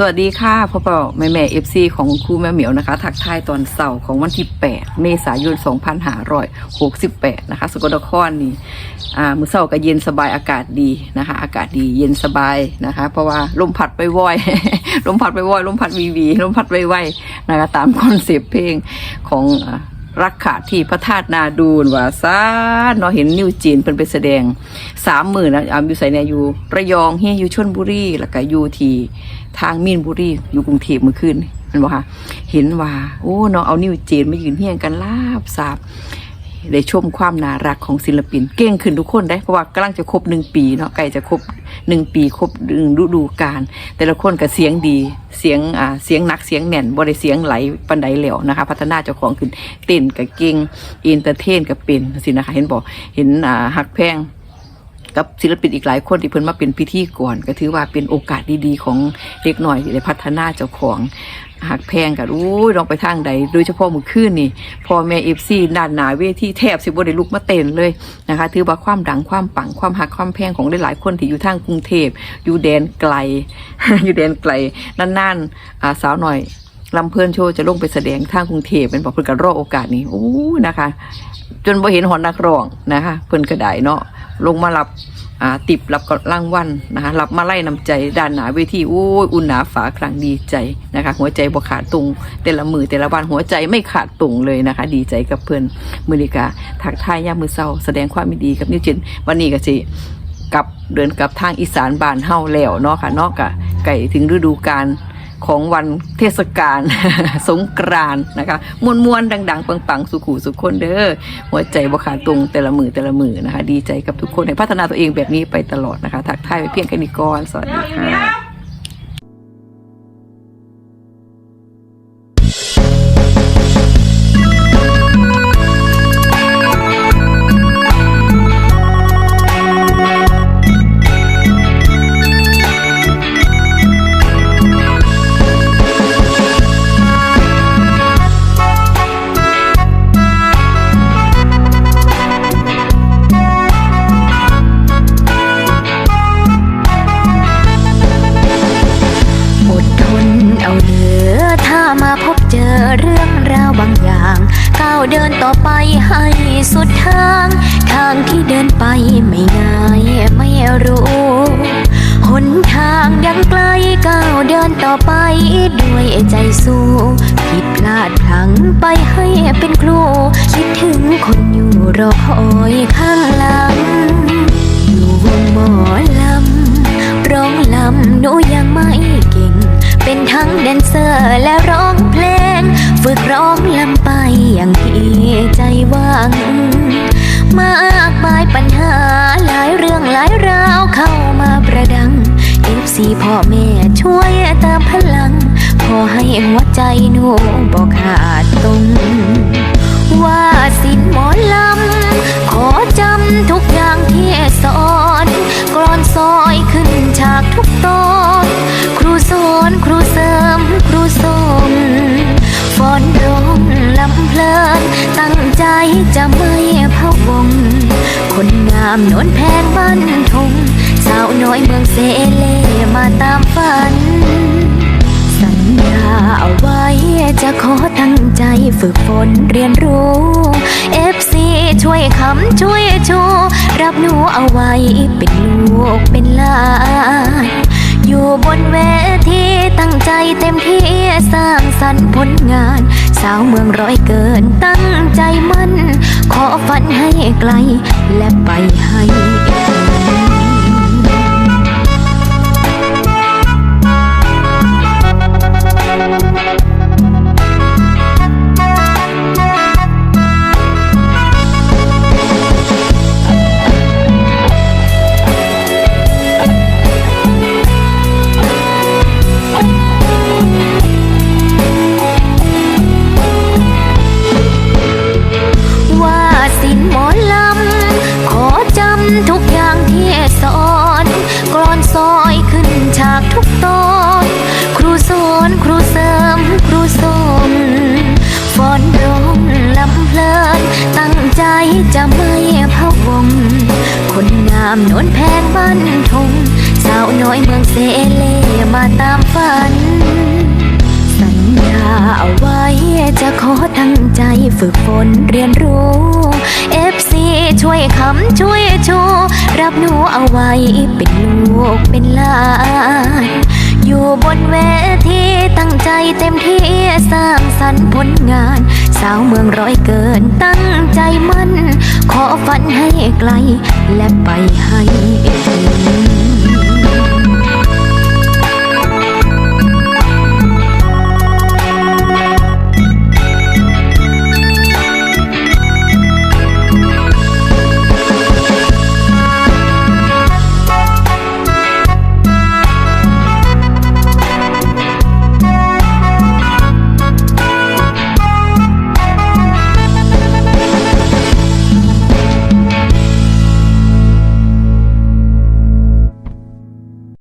สวัสดีค่ะพ่อพ่อแม่แม่เอฟซีของครูแม่เหมียวนะคะ ทักทายตอนเสาร์ของวันที่ 8 เมษายน 2568 นะคะ สกลนครนี่อ่ามื้อเสาร์ก็เย็นสบายอากาศดีนะคะ อากาศดีเย็นสบายนะคะ เพราะว่าลมพัดไปว่อยลมพัดไปว่อยลมพัดวีวีลมพัดไปไวนะคะตามคอนเซปต์เพลงของ รักขาที่พระธาตุนาดูนว่าซาเนาะเห็นนิวจีนเป็นไปแสดงสามหมื่นนะอาอยู่ใส่เนี่ยอยู่ระยองเฮียอยู่ชนบุรีแล้วก็อยู่ที่ทางมีนบุรีอยู่กรุงเทพเมื่อคืนนี่เห็นบ่คะเห็นว่าโอ้เนาะเอานิวจีนมายืนเฮียงกันลาบสาบ ได้ชมความน่ารักของศิลปิน เก่งขึ้นทุกคนได้เพราะว่ากำลังจะครบหนึ่งปีเนาะใกล้จะครบหนึ่งปีครบหนึ่งฤดูกาลแต่ละคนก็เสียงดีเสียงอ่าเสียงหนักเสียงแน่นบ่ได้เสียงไหลปันไดเหลวนะคะ พัฒนาเจ้าของขึ้นเต้นกับเก่งอินเตอร์เทนกับเป็นสินะคะเห็นบอกเห็นอ่าหักแพง กับศิลปินอีกหลายคนที่เพิ่นมาเป็นพิธีกรก็ถือว่าเป็นโอกาสดีๆ ของเด็กหน่อยที่ได้พัฒนาเจ้าของหักแพงกันอู้ยลองไปทางใด โดยเฉพาะมือคืนนี่พอแม่เอฟซีด้านหนาเวทีแทบสิบ่ได้ลุกมาเต้นเลยนะคะ ถือว่าความดังความปังความหักความแพงของหลายๆคนที่อยู่ทางกรุงเทพอยู่แดนไกล อยู่แดนไกลนานๆาสาวหน่อยลำเพลินโชว์จะลงไปแสดงทางกรุงเทพเป็นบอกเพิ่อนก็รอโอกาสนี้โอ้นะคะ จนบ่เห็นหอนนักร้องนะคะ เพิ่อนก็ได้เนาะ ลงมารับติบรับกับรางวัลนะคะรับมาไล่นำใจด้านหนาเวทีโอ้ยอุ่นหนาฝาครั้งดีใจนะคะ หัวใจบ่ขาดตุงแต่ละมือแต่ละวันหัวใจไม่ขาดตุงเลยนะคะ ดีใจกับเพื่อนมือนิกาทักทายยามมือเศร้าแสดงความดีกับนิวจินวันนี้ก็สิกลับเดินกลับทางอีสานบานเฮาแล้วเนาะค่ะเนาะกะไก่ถึงฤดูกาล ของวันเทศกาลสงกรานต์นะคะมวนมวนดัง ๆ ปัง ๆ สุขูสุขคนเด้อหัวใจบขาดตรงแต่ละมือแต่ละมือนะคะ ดีใจกับทุกคนให้พัฒนาตัวเองแบบนี้ไปตลอดนะคะ ทักทายไปเพียงแค่นี้ก่อนสวัสดีค่ะ ให้สุดทาง ทางที่เดินไปไม่ง่ายไม่รู้ หนทางยังไกลก้าวเดินต่อไปด้วยใจสู้ผิดพลาดพลังไปให้เป็นครู คิดถึงคนอยู่รอคอยข้างหลัง อยู่วงหมอลำร้องลำหนูยังไม่เก่ง เป็นทั้งแดนเซอร์และ หวัง มากมายปัญหาหลายเรื่องหลายราวเข้ามาประดังเอฟซีพ่อแม่ช่วยเติมพลังพอให้หัวใจหนูบอกขาดตรง นนแพงบ้านทงสาวน้อยเมืองเซเลมาตามฝัน สัญญาเอาไว้จะขอตั้งใจฝึกฝนเรียนรู้ FC ช่วยคำช่วยชูรับหนูเอาไว้เป็นลูกเป็นหลานอยู่บนเวทีตั้งใจเต็มที่สร้างสรรค์ผลงาน สาวเมืองร้อยเกินตั้งใจมั ฝันให้ไกลและไปให้ จจะไม่พะวง คนงามโนนแพงบ้านทง สาวน้อยเมืองเซเลมาตามฝัน สัญญาเอาไว้จะขอตั้งใจฝึกฝนเรียนรู้ FC ช่วยคำช่วยชว์รับหนูเอาไว้เป็นลูกเป็นหลานอยู่บนเวทีตั้งใจเต็มที่สร้างสรรค์ผลงาน สาวเมืองร้อยเกินตั้งใจมั่น ขอฝันให้ไกลและไปให้ถึง